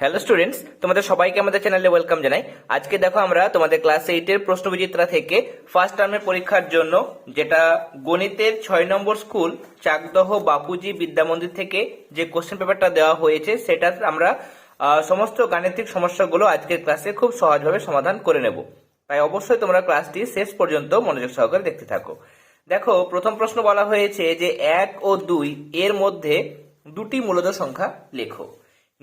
Hello students তোমাদের সবাইকে আমাদের চ্যানেলে ওয়েলকাম জানাই। আজকে দেখো আমরা তোমাদের ক্লাস এইটের প্রশ্ন বিচিত্রা থেকে ফার্স্ট টার্মের পরীক্ষার জন্য যেটা গণিতের ছয় নম্বর স্কুল চাকদহ বাপুজি বিদ্যা মন্দির থেকে যে কোশ্চেন পেপারটা দেওয়া হয়েছে সেটা আমরা সমস্ত গাণিতিক সমস্যাগুলো আজকের ক্লাসে খুব সহজভাবে সমাধান করে নেব। তাই অবশ্যই তোমরা ক্লাসটি শেষ পর্যন্ত মনোযোগ সহকারে দেখতে থাকো। দেখো, প্রথম প্রশ্ন বলা হয়েছে যে এক ও দুই এর মধ্যে দুটি মূলত সংখ্যা লেখো।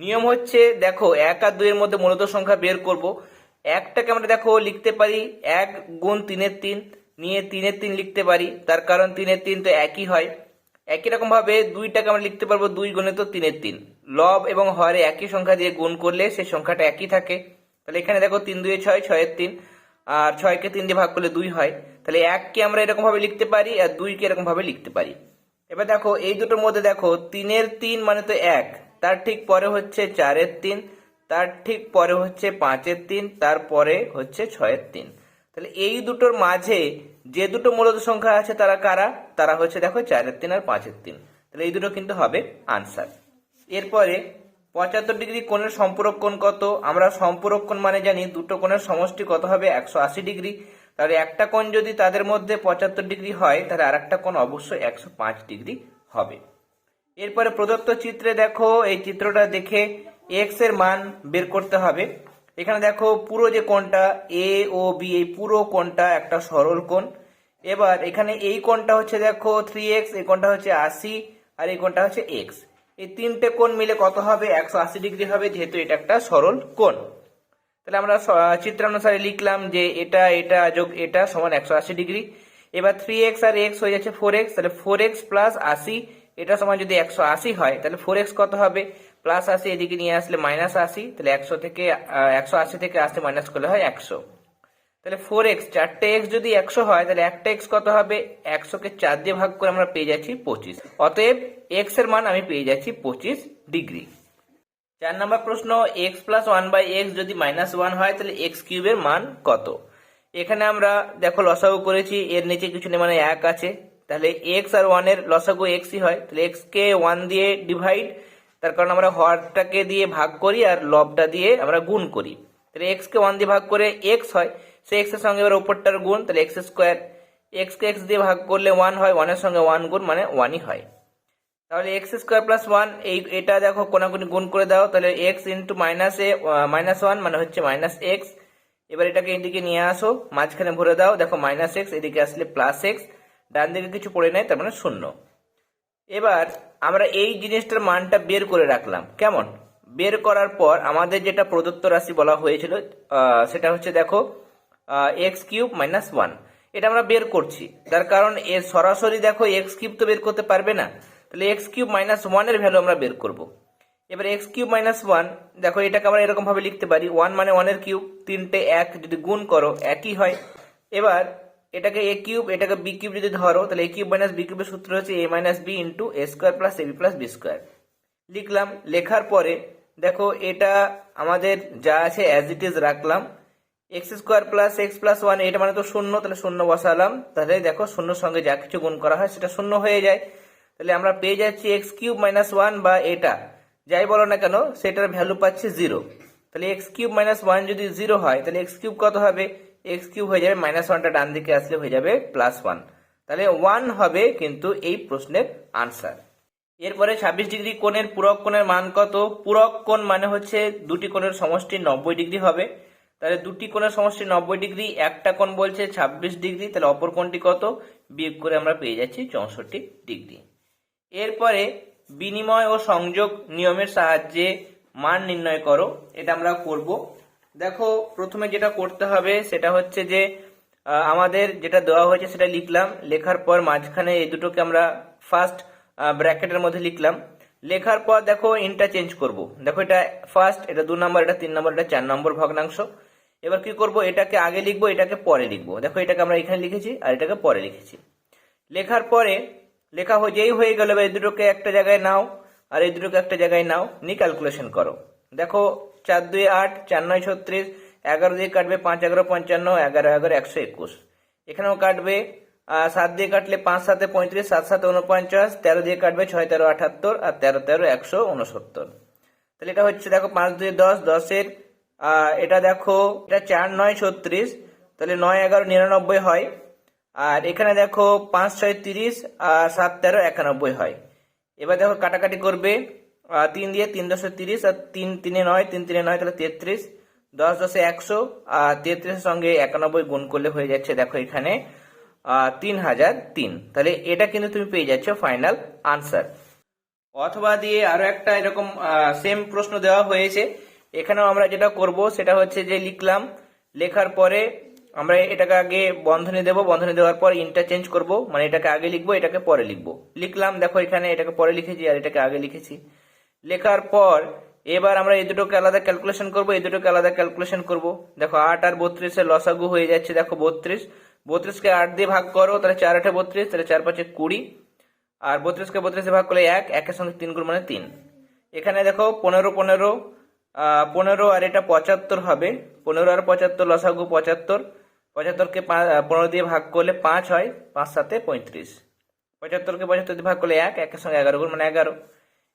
নিয়ম হচ্ছে, দেখো, এক আর দুইয়ের মধ্যে মূলত সংখ্যা বের করব। একটাকে আমরা, দেখো, লিখতে পারি এক গুণ তিনের তিন, নিয়ে তিনের তিন লিখতে পারি। তার কারণ তিনের তিন তো একই হয়। একই রকম ভাবে দুইটাকে আমরা লিখতে পারব দুই গুণে তো তিনের তিন। লব এবং হরে একই সংখ্যা দিয়ে গুণ করলে সেই সংখ্যাটা একই থাকে। তাহলে এখানে, দেখো, তিন দুয়ে ছয়, ছয়ের তিন। আর ছয়কে তিন দিয়ে ভাগ করলে দুই হয়। তাহলে এককে আমরা এরকম ভাবে লিখতে পারি আর দুইকে এরকম ভাবে লিখতে পারি। এবার দেখো, এই দুটোর মধ্যে, দেখো, তিনের তিন মানে তো এক। তার ঠিক পরে হচ্ছে চারের তিন, তার ঠিক পরে হচ্ছে পাঁচের তিন তারপরে হচ্ছে ছয়ের তিন। তাহলে এই দুটোর মাঝে যে দুটো মূলত সংখ্যা আছে তারা কারা? তারা হচ্ছে দেখো চারের তিন আর পাঁচের তিন। তাহলে এই দুটো কিন্তু হবে আনসার এরপরে পঁচাত্তর ডিগ্রি কোণের সম্পূরক কোণ কত? আমরা সম্পূরক কোণ মানে জানি দুটো কোণের সমষ্টি কত হবে? একশো আশি ডিগ্রি। তাহলে একটা কোণ যদি তাদের মধ্যে পঁচাত্তর ডিগ্রি হয়, তাহলে আর একটা কোণ অবশ্যই একশো পাঁচ ডিগ্রি হবে। এরপরে প্রদত্ত চিত্রে দেখো, এই চিত্রটা দেখে এক্সের মান বের করতে হবে। এখানে দেখো, পুরো যে কোণটা এ ও বি এই পুরো কোণটা একটা সরল কোণ। এবার এখানে এই কোণটা হচ্ছে দেখো থ্রি এক্স এই কোণটা হচ্ছে আশি, আর এই কোণটা হচ্ছে এক্স এই তিনটে কোণ মিলে কত হবে? একশো আশি ডিগ্রি হবে, যেহেতু এটা একটা সরল কোণ। তাহলে আমরা চিত্রানুসারে লিখলাম যে এটা এটা যোগ এটা সমান একশো আশি ডিগ্রি। এবার থ্রি এক্স আর এক্স হয়ে যাচ্ছে ফোর এক্স তাহলে ফোর এক্স প্লাস আশি এটা সমান যদি একশো আশি হয়, তাহলে ফোর এক্স কত হবে? প্লাস আশি, এদিকে নিয়ে আসলে মাইনাস আশি, তাহলে একশো থেকে একশো আশি থেকে আশি মাইনাস করলে হয় একশো। তাহলে ফোর এক্স চারটে এক্স যদি একশো হয়, তাহলে একটা এক্স কত হবে? একশোকে চার দিয়ে ভাগ করে আমরা পেয়ে যাচ্ছি পঁচিশ। অতএব এক্সের মান আমি পেয়ে যাচ্ছি পঁচিশ ডিগ্রি। চার নম্বর প্রশ্ন x plus one by x যদি মাইনাস ওয়ান হয়, তাহলে এক্স কিউবের মান কত? এখানে আমরা দেখো, লসাগু করেছি, এর নিচে কিছু নেই মানে এক আছে। তাহলে এক্স আর ওয়ানের লসাগু এক্সই হয়। তাহলে এক্স কে ওয়ান দিয়ে ডিভাইড তার কারণ আমরা হরটাকে দিয়ে ভাগ করি আর লবটা দিয়ে আমরা গুণ করি। তাহলে এক্স কে ওয়ান দিয়ে ভাগ করে এক্স হয়, সে এক্সের সঙ্গে এবার উপরটার গুণ, তাহলে এক্স স্কোয়ার এক্স কে এক্স দিয়ে ভাগ করলে ওয়ান হয় ওয়ানের সঙ্গে ওয়ান গুণ মানে ওয়ানই হয়। তাহলে এক্স স্কোয়ার প্লাস ওয়ান এই, এটা দেখো কোনাকুনি গুণ করে দাও, তাহলে x into minus A minus one মানে হচ্ছে মাইনাস এক্স এবার এটাকে এদিকে নিয়ে আসো, মাঝখানে ভরে দাও, দেখো মাইনাস এক্স এদিকে আসলে প্লাস এক্স ডান দিকে কিছু পড়ে নেয় তার মানে শূন্য। এবার আমরা এই জিনিসটার মানটা বের করে রাখলাম। কেমন? বের করার পর আমাদের যেটা প্রদত্ত রাশি বলা হয়েছিল সেটা হচ্ছে দেখো এক্স কিউব মাইনাস ওয়ান এটা আমরা বের করছি। তার কারণ এর সরাসরি দেখো এক্স কিউব তো বের করতে পারবে না। তাহলে এক্স কিউব মাইনাস ওয়ানের ভ্যালু আমরা বের করব। এবার এক্স কিউব মাইনাস ওয়ান দেখো এটাকে আমরা এরকম ভাবে লিখতে পারি। ওয়ান মানে ওয়ানের কিউব তিনটে এক, যদি গুণ করো, একই হয়। এবার এটাকে এ কিউব এটাকে বি কিউব যদি ধরো, তাহলে এ কিউব মাইনাস বি কিউবের সূত্র হচ্ছে A minus B into A square plus A B plus B square লিখলাম, লেখার পরে দেখো এটা আমাদের যা আছে অ্যাজ ইট ইজ রাখলাম। X square plus x plus one এটা মানে তো শূন্য, তাহলে শূন্য বসালাম। তাহলে দেখো শূন্যর সঙ্গে যা কিছু গুণ করা হয় সেটা শূন্য হয়ে যায়। তাহলে আমরা পেয়ে যাচ্ছি এক্স কিউব মাইনাস ওয়ান বা এটা। যাই বলো না কেন, সেটার ভ্যালু পাচ্ছি জিরো তাহলে এক্স কিউব মাইনাস ওয়ান যদি জিরো হয়, তাহলে এক্স কিউব কত হবে? এক্স কিউব হয়ে যাবে মাইনাস ওয়ানটা ডান দিকে আসলে হয়ে যাবে প্লাস ওয়ান তাহলে ওয়ান হবে কিন্তু এই প্রশ্নের আনসার এরপরে ছাব্বিশ ডিগ্রি কোণের পূরক কোণের মান কত? পূরক কোণ মানে হচ্ছে দুটি কোণের সমষ্টি নব্বই ডিগ্রি হবে। তাহলে দুটি কোণের সমষ্টি নব্বই ডিগ্রি, একটা কোণ বলছে ছাব্বিশ ডিগ্রি, তাহলে অপর কোণটি কত? বিয়োগ করে আমরা পেয়ে যাচ্ছি চৌষট্টি ডিগ্রি। এরপরে বিনিময় ও সংযোগ নিয়মের সাহায্যে মান নির্ণয় করো, এটা আমরা করব দেখো, প্রথমে যেটা করতে হবে সেটা হচ্ছে যে আমাদের যেটা দেওয়া হয়েছে সেটা লিখলাম। লেখার পর মাঝখানে এই দুটোকে আমরা ফার্স্ট ব্র্যাকেটের মধ্যে লিখলাম। লেখার পর দেখো ইন্টারচেঞ্জ করব। দেখো, এটা ফার্স্ট এটা দু নম্বর এটা তিন নম্বর এটা চার নম্বর ভগ্নাংশ। এবার কি করব? এটাকে আগে লিখব, এটাকে পরে লিখব। দেখো, এটাকে আমরা এখানে লিখেছি আর এটাকে পরে লিখেছি। লেখার পরে লেখা হয়ে, যেই হয়ে গেল এই দুটোকে একটা জায়গায় নাও আর এই দুটোকে একটা জায়গায় নাও। নিয়ে ক্যালকুলেশন করো। দেখো চার দুই আট, চার নয় ছত্রিশ, এগারো দিয়ে কাটবে পাঁচ এগারো পঞ্চান্ন, এগারো এগারো একশো একুশ। এখানেও কাটবে সাত দিয়ে কাটলে পাঁচ সাতে পঁয়ত্রিশ, সাত সাতে উনপঞ্চাশ তেরো দিয়ে কাটবে ছয় তেরো আটাত্তর আর তেরো তেরো একশো উনসত্তর তাহলে এটা হচ্ছে দেখো পাঁচ দুই দশ, দশের এটা দেখো, এটা চার নয় ছত্রিশ, তাহলে নয় এগারো নিরানব্বই হয়। আর এখানে দেখো পাঁচ ছয় তিরিশ আর সাত তেরো একানব্বই হয়। এবার দেখো কাটাকাটি করবে তিন দিয়ে তিন দশে তিরিশ, আর তিন, তিনে নয়, তিন তিনে নয় তাহলে তেত্রিশ, দশ দশে একশো, আর তেত্রিশের সঙ্গে একানব্বই গুণ করলে হয়ে যাচ্ছে দেখো এখানে তিন হাজার তিন। তাহলে এটা কিন্তু তুমি পেয়ে যাচ্ছ ফাইনাল আনসার। অথবা দিয়ে আরও একটা এরকম সেম প্রশ্ন দেওয়া হয়েছে। এখানেও আমরা যেটা করব সেটা হচ্ছে যে লিখলাম, লেখার পরে আমরা এটাকে আগে বন্ধনী দেব, বন্ধনী দেওয়ার পর ইন্টারচেঞ্জ করব মানে এটাকে আগে লিখব, এটাকে পরে লিখব। লিখলাম, দেখো এখানে এটাকে পরে লিখেছি আর এটাকে আগে লিখেছি। লেখার পর এবার আমরা এই দুটোকে আলাদা ক্যালকুলেশন করব, এই দুটোকে আলাদা ক্যালকুলেশন করব। দেখো, আট আর বত্রিশের লসাগু হয়ে যাচ্ছে, দেখো, বত্রিশ। বত্রিশকে আট দিয়ে ভাগ করো, তাহলে চার আটে বত্রিশ, তাহলে চার পাঁচে কুড়ি। আর বত্রিশকে বত্রিশে ভাগ করলে এক, একের সঙ্গে তিন গুণ মানে তিন। এখানে দেখো, পনেরো পনেরো পনেরো আর এটা পঁচাত্তর হবে। পনেরো আর পঁচাত্তর, লসাগু পঁচাত্তর। পঁচাত্তরকে পনেরো দিয়ে ভাগ করলে পাঁচ হয়, পাঁচ সাথে পঁয়ত্রিশ। পঁচাত্তরকে পঁচাত্তর দিয়ে ভাগ করলে এক, একের সঙ্গে এগারো গুণ মানে এগারো।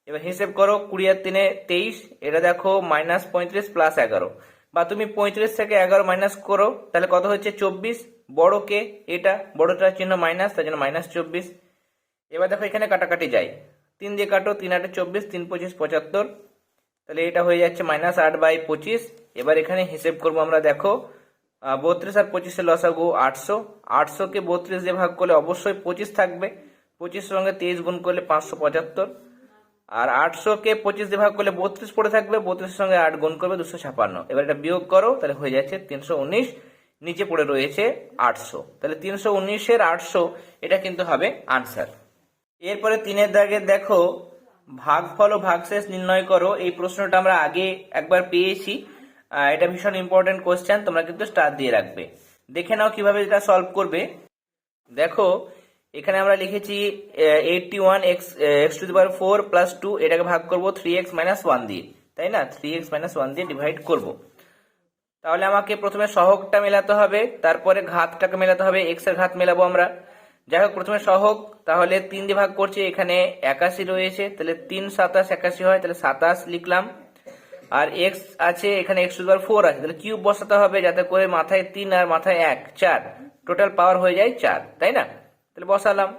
এবার হিসেব করো কুড়ি আর তিনে তেইশ, এটা দেখো মাইনাস পঁয়ত্রিশ প্লাস এগারো। বা তুমি পঁয়ত্রিশ থেকে এগারো মাইনাস করো, তাহলে কত হচ্ছে চব্বিশ? বড় কে? এটা। বড়টার চিহ্ন মাইনাস তার জন্য মাইনাস চব্বিশ। এবার দেখো এখানে কাটাকাটি যায়। তিন দিয়ে কাটো, তিন আটে চব্বিশ, তিন পঁচিশ পঁচাত্তর। তাহলে এটা হয়ে যাচ্ছে মাইনাস আট বাই পঁচিশ। এবার এখানে হিসেব করব আমরা, দেখো বত্রিশ আর পঁচিশে লসাগু আটশো। আটশোকে বত্রিশ দিয়ে ভাগ করলে অবশ্যই পঁচিশ থাকবে। পঁচিশ সঙ্গে তেইশ গুণ করলে পাঁচশো পঁচাত্তর। আর আটশোকে পঁচিশ দিয়ে ভাগ করলে বত্রিশ পড়ে থাকবে, বত্রিশের সঙ্গে আট গুণ করবে দুশো ছাপান্ন। এবার এটা বিয়োগ করো, তাহলে হয়ে যাচ্ছে তিনশো উনিশ, নিচে পড়ে রয়েছে আটশো। তাহলে তিনশো উনিশের আটশো, এটা কিন্তু হবে আনসার এরপরে তিনের দাগে দেখো ভাগ ভাগফল ও ভাগশেষ নির্ণয় করো, এই প্রশ্নটা আমরা আগে একবার পেয়েছি। এটা ভীষণ ইম্পর্টেন্ট কোশ্চেন তোমরা কিন্তু স্টার দিয়ে রাখবে। দেখে নাও কীভাবে এটা সলভ করবে। দেখো এখানে আমরা লিখেছি eighty one x x to the power four plus two এটাকে ভাগ করব থ্রি এক্স মাইনাস ওয়ান দিয়ে, তাই না? থ্রি এক্স মাইনাস ওয়ান দিয়ে ডিভাইড করব। তাহলে আমাকে প্রথমে সহগটা মেলাতে হবে, তারপরে ঘাতটাকে মেলাতে হবে এক্সের ঘাত মেলাবো আমরা। যাই হোক, প্রথমে সহগ, তাহলে তিন দিয়ে ভাগ করছি, এখানে একাশি রয়েছে, তাহলে তিন সাতাশ একাশি হয়, তাহলে সাতাশ লিখলাম। আর এক্স আছে, এখানে এক্স টু ফোর আছে, তাহলে কিউব বসাতে হবে, যাতে করে মাথায় তিন আর মাথায় এক, চার টোটাল পাওয়ার হয়ে যায় চার, তাই না? তাহলে বসালাম।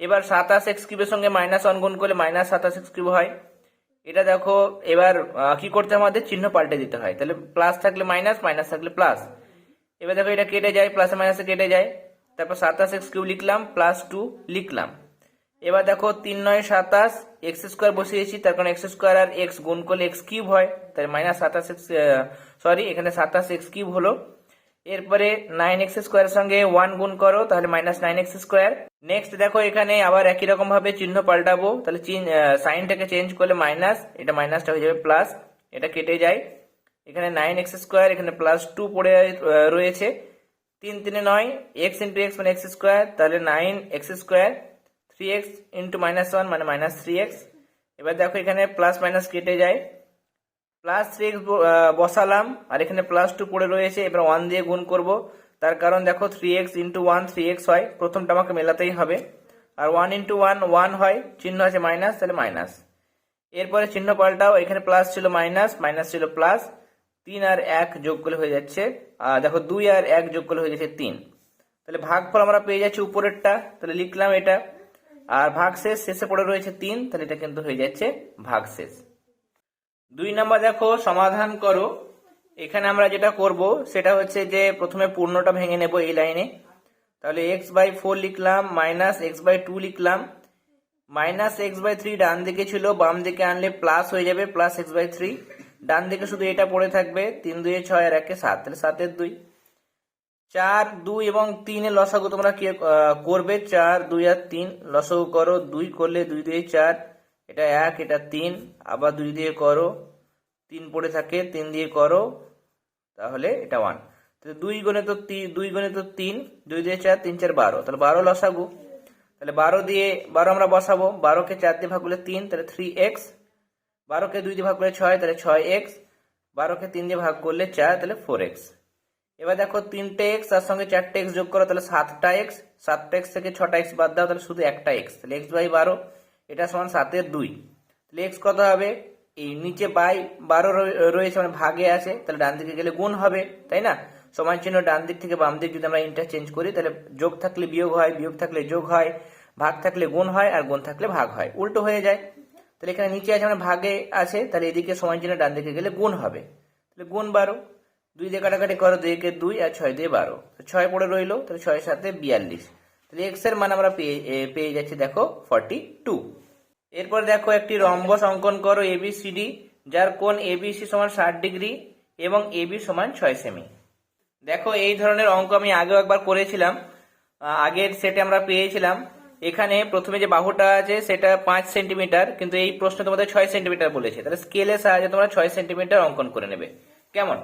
এবার সাতাশ এক্স কিউবের সঙ্গে মাইনাস ওয়ান গুণ করলে মাইনাস সাতাশ এক্স কিউব হয়। এটা দেখো, এবার কি করতে আমাদের? চিহ্ন পাল্টে দিতে হয়। তাহলে প্লাস থাকলে মাইনাস মাইনাস থাকলে প্লাস এবার দেখো এটা কেটে যায় প্লাসে মাইনাসে কেটে যায়। তারপর সাতাশ এক্স কিউব লিখলাম প্লাস টু লিখলাম। এবার দেখো, তিন নয় সাতাশ এক্স স্কোয়ার বসিয়েছি, তার কারণে এক্স স্কোয়ার আর এক্স গুণ করলে এক্স কিউব হয়। তাহলে মাইনাস সাতাশ এক্স সরি এখানে সাতাশ এক্স কিউব হলো। এরপরে নাইন এক্স স্কোয়ারের সঙ্গে ওয়ান গুণ করো, তাহলে minus nine x square next দেখো এখানে আবার একই রকম ভাবে চিহ্ন পাল্টাবো, তাহলে সাইনটাকে চেঞ্জ করলে মাইনাস এটা মাইনাসটা হয়ে যাবে প্লাস এটা কেটে যায়। এখানে নাইন এক্স স্কোয়ার এখানে প্লাস টু পড়ে রয়েছে। তিন তিনে নয় এক্স ইন্টু এক্স মানে এক্স স্কোয়ার তাহলে nine x square three x into minus one মানে মাইনাস থ্রি এক্স এবার দেখো এখানে প্লাস মাইনাস কেটে যায়। প্লাস এক্স বসালাম, আর এখানে প্লাস টু পড়ে রয়েছে, এবার ওয়ান দিয়ে গুণ করব। তার কারণ দেখো three x into one three x হয়, প্রথমটা আমাকে মেলাতেই হবে। আর ওয়ান ইন্টু ওয়ান ওয়ান হয়, চিহ্ন আছে মাইনাস তাহলে মাইনাস এরপরে চিহ্ন পাল্টাও, এখানে প্লাস ছিল মাইনাস মাইনাস ছিল প্লাস তিন আর এক যোগ করলে হয়ে যাচ্ছে আর দেখো দুই আর এক যোগ করলে হয়ে যাচ্ছে তিন। তাহলে ভাগফল আমরা পেয়ে যাচ্ছি উপরেরটা, তাহলে লিখলাম এটা। আর ভাগশেষ শেষে পড়ে রয়েছে তিন, তাহলে এটা কিন্তু হয়ে যাচ্ছে ভাগশেষ। দুই নাম্বার দেখো, সমাধান করো। এখানে আমরা যেটা করব, সেটা হচ্ছে যে প্রথমে পূর্ণটা ভেঙে নেব এই লাইনে। তাহলে এক্স বাই ফোর লিখলাম মাইনাস এক্স বাই টু লিখলাম। মাইনাস এক্স বাই থ্রি ডান দিকে ছিল, বাম দিকে আনলে প্লাস হয়ে যাবে প্লাস এক্স বাই থ্রি ডান দিকে শুধু এটা পড়ে থাকবে, তিন দুই ছয় আর একে সাত, তাহলে সাতের দুই। চার, দুই এবং তিনের লসাগু তোমরা কি করবে? চার, দুই আর তিন, লসাগু করো, দুই করলে দুই দুই চার। এটা এক, এটা তিন, আবার দুই দিয়ে করো, তিন পড়ে থাকে, তিন দিয়ে করো, তাহলে এটা ওয়ান তাহলে দুই গুণে তো দুই গুণে তো তিন, দুই দিয়ে চার, তিন, চার, বারো। তাহলে বারো লসাগু। তাহলে বারো দিয়ে, বারো আমরা বসাবো। বারোকে চার দিয়ে ভাগ করলে তিন, তাহলে থ্রি এক্স বারোকে দুই দিয়ে ভাগ করলে ছয়, তাহলে ছয় এক্স বারোকে তিন দিয়ে ভাগ করলে চার, তাহলে ফোর এক্স এবার দেখো তিনটে এক্স তার সঙ্গে চারটে এক্স যোগ করো, তাহলে সাতটা এক্স সাতটা এক্স থেকে ছটা এক্স বাদ দাও, তাহলে শুধু একটা এক্স তাহলে এক্স বাই বারো। এটা সমান সাতের দুই। তাহলে এক্স কত হবে? এই নিচে বাই বারো রয়ে- রয়েছে মানে ভাগে আছে, তাহলে ডান দিকে গেলে গুণ হবে, তাই না? সমান চিহ্ন ডান দিক থেকে বাম দিক যদি আমরা ইন্টারচেঞ্জ করি, তাহলে যোগ থাকলে বিয়োগ হয়, বিয়োগ থাকলে যোগ হয়, ভাগ থাকলে গুণ হয়, আর গুণ থাকলে ভাগ হয়, উল্টো হয়ে যায়। তাহলে এখানে নিচে আছে মানে ভাগে আছে, তাহলে এদিকে সমান চিহ্ন ডান দিকে গেলে গুণ হবে। তাহলে গুণ বারো। দুই দিয়ে কাটাকাটি করো, দুই দুই, আর ছয় দিয়ে বারো। ছয় পড়ে রইল, তাহলে ছয় সাথে বিয়াল্লিশ। তাহলে এক্সের মান আমরা পেয়ে পেয়ে যাচ্ছি, দেখো ফর্টি টু এরপর দেখো একটি রম্বস অঙ্কন করো এবিসিডি যার কোণ এবিসি সমান ষাট ডিগ্রি এবং এবি সমান ছয় সেমি। দেখো এই ধরনের অঙ্ক আমি আগেও একবার করেছিলাম আগের সেটে আমরা পেয়েছিলাম। এখানে প্রথমে যে বাহুটা আছে সেটা পাঁচ সেন্টিমিটার, কিন্তু এই প্রশ্ন তোমাদের ছয় সেন্টিমিটার বলেছে। তাহলে স্কেলের সাহায্যে তোমরা ছয় সেন্টিমিটার অঙ্কন করে নেবে। কেমন?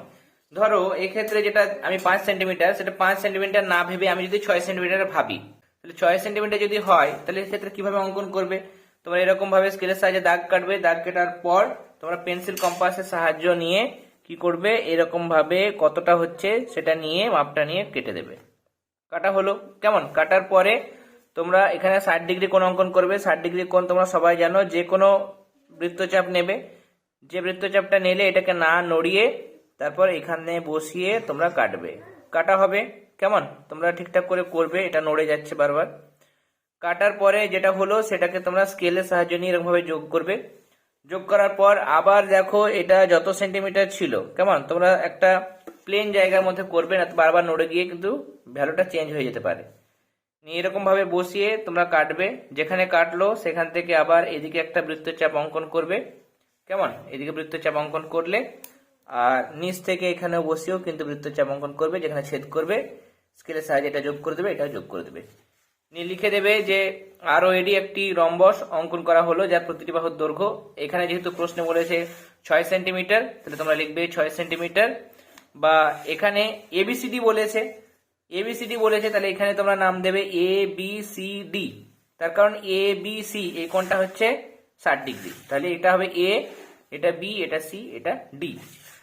ধরো এক্ষেত্রে যেটা আমি পাঁচ সেন্টিমিটার, সেটা পাঁচ সেন্টিমিটার না ভেবে আমি যদি ছয় সেন্টিমিটার ভাবি, তাহলে ছয় সেন্টিমিটার যদি হয়, তাহলে এক্ষেত্রে কীভাবে অঙ্কন করবে? তোমরা এরকম ভাবে স্কেলের সাহায্যে দাগ কাটবে, দাগ কাটার পর তোমরা পেন্সিল কম্পাসের সাহায্য নিয়ে কি করবে, এরকম ভাবে কতটা হচ্ছে সেটা নিয়ে, মাপটা নিয়ে কেটে দেবে। কাটা হলো। কেমন? কাটার পরে তোমরা এখানে ষাট ডিগ্রি কোণ অঙ্কন করবে। ষাট ডিগ্রি কোণ তোমরা সবাই জানো, যে কোনো বৃত্তচাপ নেবে। যে বৃত্তচাপটা নিলে এটাকে না নড়িয়ে তারপর এখানে বসিয়ে তোমরা কাটবে। কাটা হবে। কেমন? তোমরা ঠিকঠাক করে করবে, এটা নড়ে যাচ্ছে বারবার। কাটার পরে যেটা হলো, সেটাকে তোমরা স্কেলের সাহায্য নিয়ে এরকম ভাবে যোগ করবে। যোগ করার পর আবার দেখো, এটা যত সেন্টিমিটার ছিল, কেমন? তোমরা একটা প্লেন জায়গার মধ্যে করবে না, বারবার নড়ে গিয়ে কিন্তু ভ্যালুটা চেঞ্জ হয়ে যেতে পারে। নিয়ে এরকম ভাবে বসিয়ে তোমরা কাটবে। যেখানে কাটলো, সেখান থেকে আবার এদিকে একটা বৃত্তচাপ অঙ্কন করবে। কেমন? এদিকে বৃত্তচাপ অঙ্কন করলে, আর নিচ থেকে এখানে বসিয়েও কিন্তু বৃত্তচাপ অঙ্কন করবে, যেখানে ছেদ করবে স্কেলের সাহায্যে এটা যোগ করে দেবে এটা যোগ করে দেবে। লিখে দেবে যে আরও এডি একটি রম্বস অঙ্কন করা হলো, যার প্রতিটি বাহুর দৈর্ঘ্য, এখানে যেহেতু প্রশ্ন বলেছে ছয় সেন্টিমিটার, তাহলে তোমরা লিখবে ছয় সেন্টিমিটার। বা এখানে এবিসিডি বলেছে এবিসিডি বলেছে, তাহলে এখানে তোমরা নাম দেবে এ বি সি ডি তার কারণ এ বি সি এই কোণটা হচ্ছে ষাট ডিগ্রি। তাহলে এটা হবে এ, এটা বি, এটা সি, এটা ডি।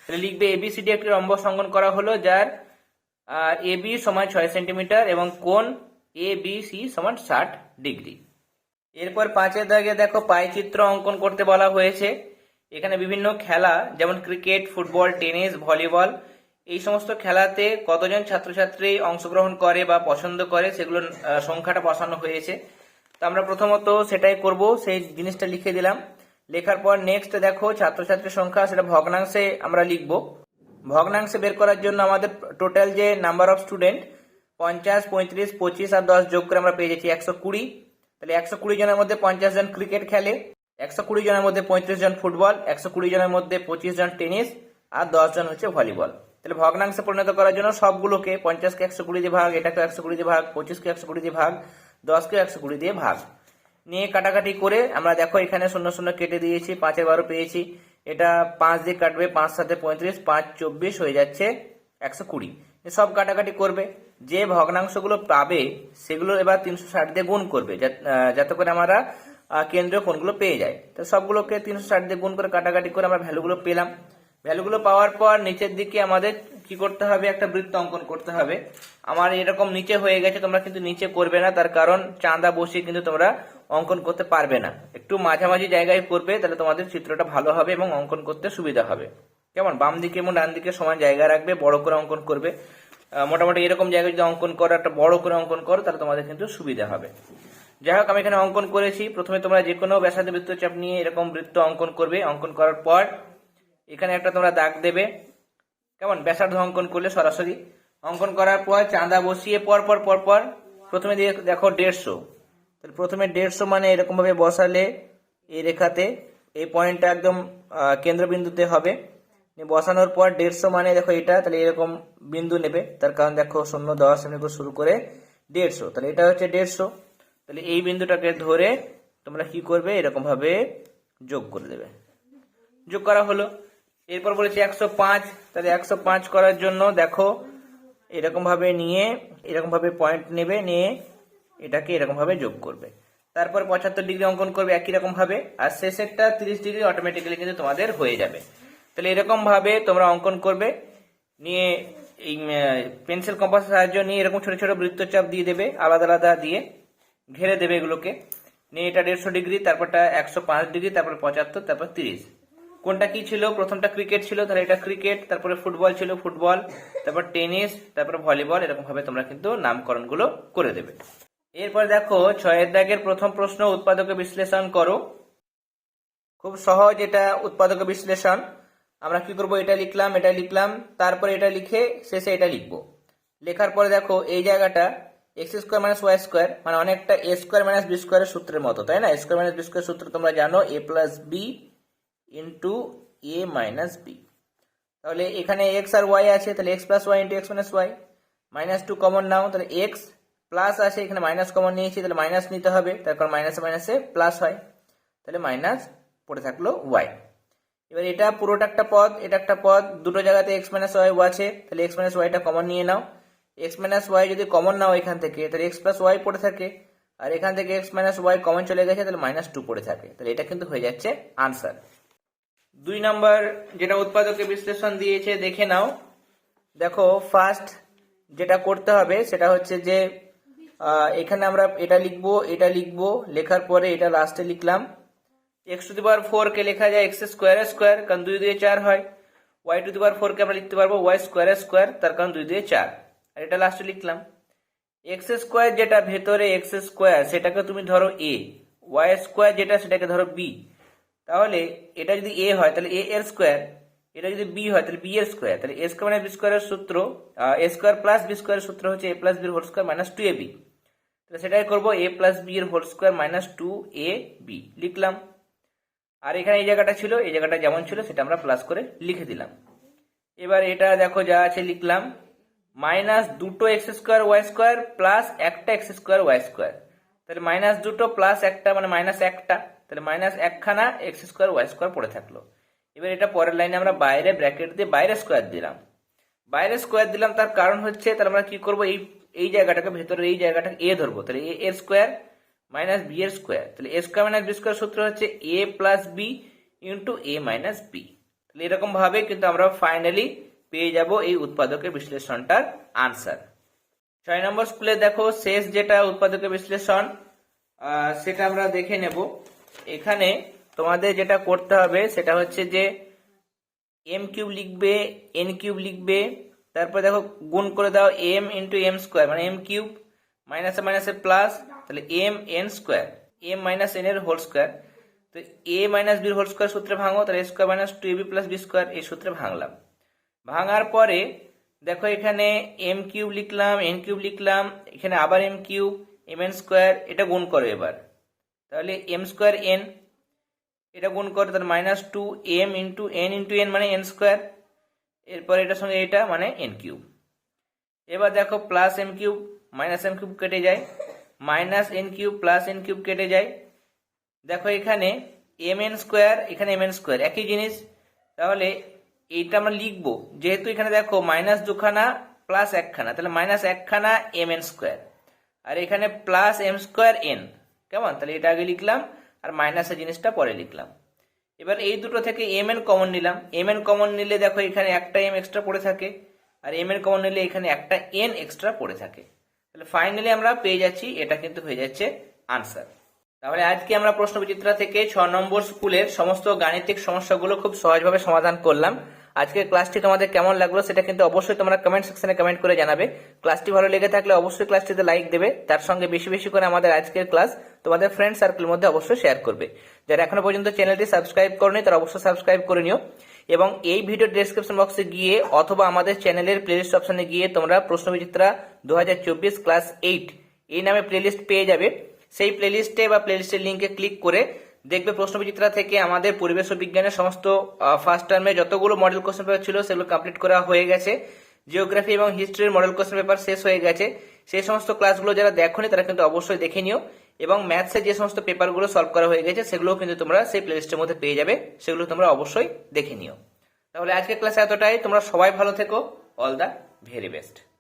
তাহলে লিখবে এবিসিডি একটি রম্বস অঙ্কন করা হলো, যার আর এ বি সমান ছয় সেন্টিমিটার এবং কোণ এ বি সি সমান ষাট ডিগ্রি। এরপর পাঁচের দাগে দেখো পাইচিত্র অঙ্কন করতে বলা হয়েছে। এখানে বিভিন্ন খেলা, যেমন ক্রিকেট, ফুটবল, টেনিস, ভলিবল, এই সমস্ত খেলাতে কতজন ছাত্রছাত্রী অংশগ্রহণ করে বা পছন্দ করে সেগুলোর সংখ্যাটা বসানো হয়েছে। তো আমরা প্রথমত সেটাই করব, সেই জিনিসটা লিখে দিলাম। লেখার পর নেক্সট দেখো ছাত্রছাত্রীর সংখ্যা, সেটা ভগ্নাংশে আমরা লিখব। ভগ্নাংশে বের করার জন্য আমাদের টোটাল যে নাম্বার অফ স্টুডেন্ট পঞ্চাশ, পঁয়ত্রিশ, পঁচিশ আর দশ যোগ করে আমরা পেয়ে যাচ্ছি একশো কুড়ি। তাহলে একশো কুড়ি জনের মধ্যে পঞ্চাশ জন ক্রিকেট খেলে, একশো কুড়ি জনের মধ্যে পঁয়ত্রিশ জন ফুটবল, একশো কুড়ি জনের মধ্যে পঁচিশ জন টেনিস আর দশ জন হচ্ছে ভলিবল। তাহলে ভগ্নাংশে পরিণত করার জন্য সবগুলোকে পঞ্চাশকে একশো কুড়ি দিয়ে ভাগ এটাকে একশো কুড়ি দিয়ে ভাগ পঁচিশকে একশো কুড়ি দিয়ে ভাগ দশকে একশো কুড়ি দিয়ে ভাগ। নিয়ে কাটাকাটি করে আমরা দেখো এখানে শূন্য শূন্য কেটে দিয়েছি, পাঁচের বারো পেয়েছি। এটা পাঁচ দিয়ে কাটবে, পাঁচ সাথে পঁয়ত্রিশ, পাঁচ চব্বিশ হয়ে যাচ্ছে একশো কুড়ি। সব কাটাকাটি করবে। যে ভগ্নাংশগুলো পাবে, সেগুলো এবার তিনশো ষাট দিয়ে গুণ করবে যাতে করে আমরা কেন্দ্রীয় কোণগুলো পেয়ে যাই। তো সবগুলোকে তিনশো ষাট দিয়ে গুণ করে কাটাকাটি করে আমরা ভ্যালুগুলো পেলাম। ভ্যালুগুলো পাওয়ার পর নিচের দিকে আমাদের কি করতে হবে? একটা বৃত্ত অঙ্কন করতে হবে। আমার এরকম নিচে হয়ে গেছে, তোমরা কিন্তু নিচে করবে না, তার কারণ চাঁদা বসিয়ে কিন্তু তোমরা অঙ্কন করতে পারবে না। একটু মাঝামাঝি জায়গায় করবে, তাহলে তোমাদের চিত্রটা ভালো হবে এবং অঙ্কন করতে সুবিধা হবে। কেমন? বাম দিকে এবং ডান দিকে সমান জায়গা রাখবে, বড় করে অঙ্কন করবে। মোটামুটি এরকম জায়গায় যদি অঙ্কন করো, একটা বড় করে অঙ্কন করো, তাহলে তোমাদের কিন্তু সুবিধা হবে। যাই হোক, আমি এখানে অঙ্কন করেছি। প্রথমে তোমরা যে কোনো ব্যাসার্ধ বৃত্তচাপ নিয়ে এরকম বৃত্ত অঙ্কন করবে। অঙ্কন করার পর এখানে একটা তোমরা দাগ দেবে। কেমন? ব্যাসার্ধ অঙ্কন করলে সরাসরি। অঙ্কন করার পর চাঁদা বসিয়ে পর পর পর পর প্রথমে দেখো দেড়শো। তাহলে প্রথমে দেড়শো মানে এরকমভাবে বসালে এই রেখাতে এই পয়েন্টটা একদম কেন্দ্রবিন্দুতে হবে। বসানোর পর দেড়শো মানে দেখো এটা, তাহলে এরকম বিন্দু নেবে। তার কারণ দেখো শূন্য, দশ, এমনি শুরু করে দেড়শো। তাহলে এটা হচ্ছে দেড়শো। তাহলে এই বিন্দুটাকে ধরে তোমরা কি করবে? এরকম ভাবে যোগ করে দেবে। যোগ করা হলো। এরপর বলেছি একশো পাঁচ। তাহলে একশো পাঁচ করার জন্য দেখো এরকম ভাবে নিয়ে এরকম ভাবে পয়েন্ট নেবে, নিয়ে এটাকে এরকম ভাবে যোগ করবে। তারপর পঁচাত্তর ডিগ্রি অঙ্কন করবে একই রকম ভাবে আর শেষেরটা তিরিশ ডিগ্রি অটোমেটিক্যালি কিন্তু তোমাদের হয়ে যাবে। তাহলে এরকম ভাবে তোমরা অঙ্কন করবে, নিয়ে এই পেন্সিল কম্পাসের সাহায্য নিয়ে এরকম ছোট ছোট বৃত্তচাপ দিয়ে দেবে, আলাদা আলাদা দিয়ে ঘেরে দেবে এগুলোকে। নিয়ে এটা দেড়শো ডিগ্রি, তারপরটা একশো পাঁচ ডিগ্রি, তারপর পঁচাত্তর, তারপর তিরিশ। কোনটা কি ছিল? প্রথমটা ক্রিকেট ছিল, তাহলে এটা ক্রিকেট, তারপরে ফুটবল ছিল, ফুটবল, তারপর টেনিস, তারপরে ভলিবল, এরকম ভাবে তোমরা কিন্তু নামকরণগুলো করে দেবে। এরপর দেখো, ছয়ের দাগের প্রথম প্রশ্ন, উৎপাদকে বিশ্লেষণ করো। খুব সহজ এটা, উৎপাদক বিশ্লেষণ। আমরা কি করব? এটা লিখলাম এটা লিখলাম, তারপরে এটা লিখে শেষে এটা লিখব। লেখার পরে দেখো, এই জায়গাটা x square minus y square মানে অনেকটা এ স্কোয়ার মাইনাস বি স্কোয়ারের সূত্রের মতো, তাই না? স্কোয়ার মাইনাস বি স্কোয়ার সূত্র তোমরা জানো A plus B into A minus B তাহলে এখানে এক্স আর ওয়াই আছে, তাহলে x plus y into x minus y minus two common নাও, তাহলে এক্স প্লাস আছে, এখানে মাইনাস কমন নিয়েছি, তাহলে মাইনাস নিতে হবে তার কারণ মাইনাসে মাইনাসে প্লাস হয়, তাহলে মাইনাস পড়ে থাকল ওয়াই এবার এটা পুরোটা একটা পদ, এটা একটা পদ, দুটো জায়গাতে এক্স মাইনাস ওয়াই আছে, তাহলে এক্স মাইনাস ওয়াইটা কমন নিয়ে নাও। এক্স মাইনাস ওয়াই যদি কমন নাও এখান থেকে, তাহলে এক্স প্লাস ওয়াই পড়ে থাকে। আর এখান থেকে এক্স মাইনাস ওয়াই কমন চলে গেছে, তাহলে মাইনাস টু পড়ে থাকে। তাহলে এটা কিন্তু হয়ে যাচ্ছে আনসার দুই নাম্বার যেটা উৎপাদকে বিশ্লেষণ দিয়েছে, দেখে নাও। দেখো ফার্স্ট যেটা করতে হবে, সেটা হচ্ছে যে এখানে আমরা এটা লিখব এটা লিখব, লেখার পরে এটা লাস্টে লিখলাম। X to the power four কে লেখা যায় এক্স স্কোয়ার স্কোয়ার কারণ দুই দুই চার হয়। Y to the power four কে আমরা লিখতে পারব ওয়াই স্কোয়ার স্কোয়ার তার কারণ দুই দুই চার। আর এটা লাস্টে লিখলাম। এক্স স্কোয়ার যেটা ভেতরে এক্স স্কোয়ার সেটাকে তুমি ধরো এ ওয়াই স্কোয়ার যেটা, সেটাকে ধরো বি তাহলে এটা যদি এ হয়, তাহলে এ এর স্কোয়ার এটা যদি বি হয়, তাহলে বি এর স্কোয়ার তাহলে এ স্কোয়ার মাইনাস বি স্কোয়ারের সূত্র এ স্কোয়ার প্লাস বি স্কোয়ারের সূত্র হচ্ছে A plus B whole square minus two A B তাহলে সেটাই করব এ প্লাস বি এর whole square minus two A B লিখলাম। আর এখানে এই জায়গাটা ছিল, এই জায়গাটা যেমন ছিল, সেটা আমরা প্লাস করে লিখে দিলাম। এবার এটা দেখো যা আছে লিখলাম মাইনাস দুটো x square y square plus একটা এক্স স্কোয়ার ওয়াই স্কোয়ার তাহলে মাইনাস দুটো প্লাস একটা মানে মাইনাস একটা, তাহলে মাইনাস একখানা এক্স স্কোয়ার ওয়াই স্কোয়ার পড়ে থাকল। এবার এটা পরের লাইনে আমরা বাইরে ব্র্যাকেট দিয়ে বাইরে স্কোয়ার দিলাম। বাইরে স্কোয়ার দিলাম, তার কারণ হচ্ছে তাহলে আমরা কি করব? এই এই জায়গাটাকে ভেতরে এই জায়গাটা এ ধরবো। তাহলে এ এর স্কোয়ার মাইনাস বি এর স্কোয়ার তাহলে A square minus B square সূত্র হচ্ছে A plus B into A minus B তাহলে এরকম ভাবে কিন্তু আমরা ফাইনালি পেয়ে যাব এই উৎপাদকের বিশ্লেষণটার আনসার ছয় নম্বর স্কুলে দেখো শেষ যেটা উৎপাদকের বিশ্লেষণ সেটা আমরা দেখে নেব। এখানে তোমাদের যেটা করতে হবে সেটা হচ্ছে যে এম কিউব লিখবে এন কিউব লিখবে, তারপর দেখো গুণ করে দাও এম ইন্টু এম স্কোয়ার মানে এম কিউব মাইনাসে মাইনাসে প্লাস তাহলে M N square M minus N এর হোল স্কোয়ার তো এ মাইনাস বির হোল স্কোয়ার সূত্রে ভাঙো, তাহলে A square minus two B plus B square এই সূত্রে ভাঙলাম। ভাঙার পরে দেখো এখানে এম কিউব লিখলাম এন কিউব লিখলাম, এখানে আবার M cube M N square এটা গুণ করো এবার। তাহলে এম স্কোয়ার এন এটা গুণ করে তাহলে minus two M into N into N মানে এন স্কোয়ার এরপর এটার সঙ্গে এটা মানে এন কিউব এবার দেখো plus M cube minus M cube কেটে যায়। Minus N cube plus N cube কেটে যায়। দেখো এখানে এম এন স্কোয়ার এখানে এম এন স্কোয়ার একই জিনিস। তাহলে এইটা আমরা লিখব, যেহেতু এখানে দেখো মাইনাস দুখানা প্লাস একখানা, তাহলে মাইনাস একখানা এম এন স্কোয়ার আর এখানে প্লাস এম স্কোয়ার এন কেমন? তাহলে এটা আগে লিখলাম, আর মাইনাসের জিনিসটা পরে লিখলাম। এবার এই দুটো থেকে এম এন কমন নিলাম। এম এন কমন নিলে দেখো এখানে একটা এম এক্সট্রা পড়ে থাকে, আর এম এন কমন নিলে এখানে একটা এন এক্সট্রা পড়ে থাকে। ফাইনালি আমরা পেয়ে যাচ্ছি, এটা কিন্তু হয়ে যাচ্ছে আনসার তাহলে আজকে আমরা প্রশ্ন বিচিত্রা থেকে ছ নম্বর স্কুলের সমস্ত গাণিতিক সমস্যাগুলো খুব সহজভাবে সমাধান করলাম। আজকের ক্লাসটি তোমাদের কেমন লাগল সেটা কিন্তু অবশ্যই তোমরা কমেন্ট সেকশনে কমেন্ট করে জানাবে। ক্লাসটি ভালো লেগে থাকলে অবশ্যই ক্লাসটিতে লাইক দেবে। তার সঙ্গে বেশি বেশি করে আমাদের আজকের ক্লাস তোমাদের ফ্রেন্ড সার্কেলের মধ্যে অবশ্যই শেয়ার করবে। যারা এখনও পর্যন্ত চ্যানেলটি সাবস্ক্রাইব করনি, তারা অবশ্যই সাবস্ক্রাইব করে নিও। এবং এই ভিডিও ডেসক্রিপশন বক্সে গিয়ে অথবা আমাদের চ্যানেলের প্লেলিস্ট অপশনে গিয়ে তোমরা প্রশ্ন বিচিত্রা দু ক্লাস এইট এই নামে প্লেলিস্ট পেয়ে যাবে। সেই প্লেলিস্টে বা প্লেলিস্টের লিঙ্কে ক্লিক করে দেখবে প্রশ্ন বিচিত্রা থেকে আমাদের পরিবেশ ও বিজ্ঞানের সমস্ত ফার্স্ট টার্মে যতগুলো মডেল কোশ্চেন পেপার ছিল সেগুলো কমপ্লিট করা হয়ে গেছে। জিওগ্রাফি এবং হিস্ট্রির মডেল কোশ্চেন পেপার শেষ হয়ে গেছে। সেই সমস্ত ক্লাসগুলো যারা দেখোনি তারা কিন্তু অবশ্যই দেখে নিও। এবং ম্যাথসের যে সমস্ত পেপারগুলো সলভ করা হয়ে গেছে, সেগুলোও কিন্তু তোমরা সেই প্লেলিস্টের মধ্যে পেয়ে যাবে। সেগুলো তোমরা অবশ্যই দেখে নিও। তাহলে আজকের ক্লাসে এতটাই। তোমরা সবাই ভালো থেকো। All the very best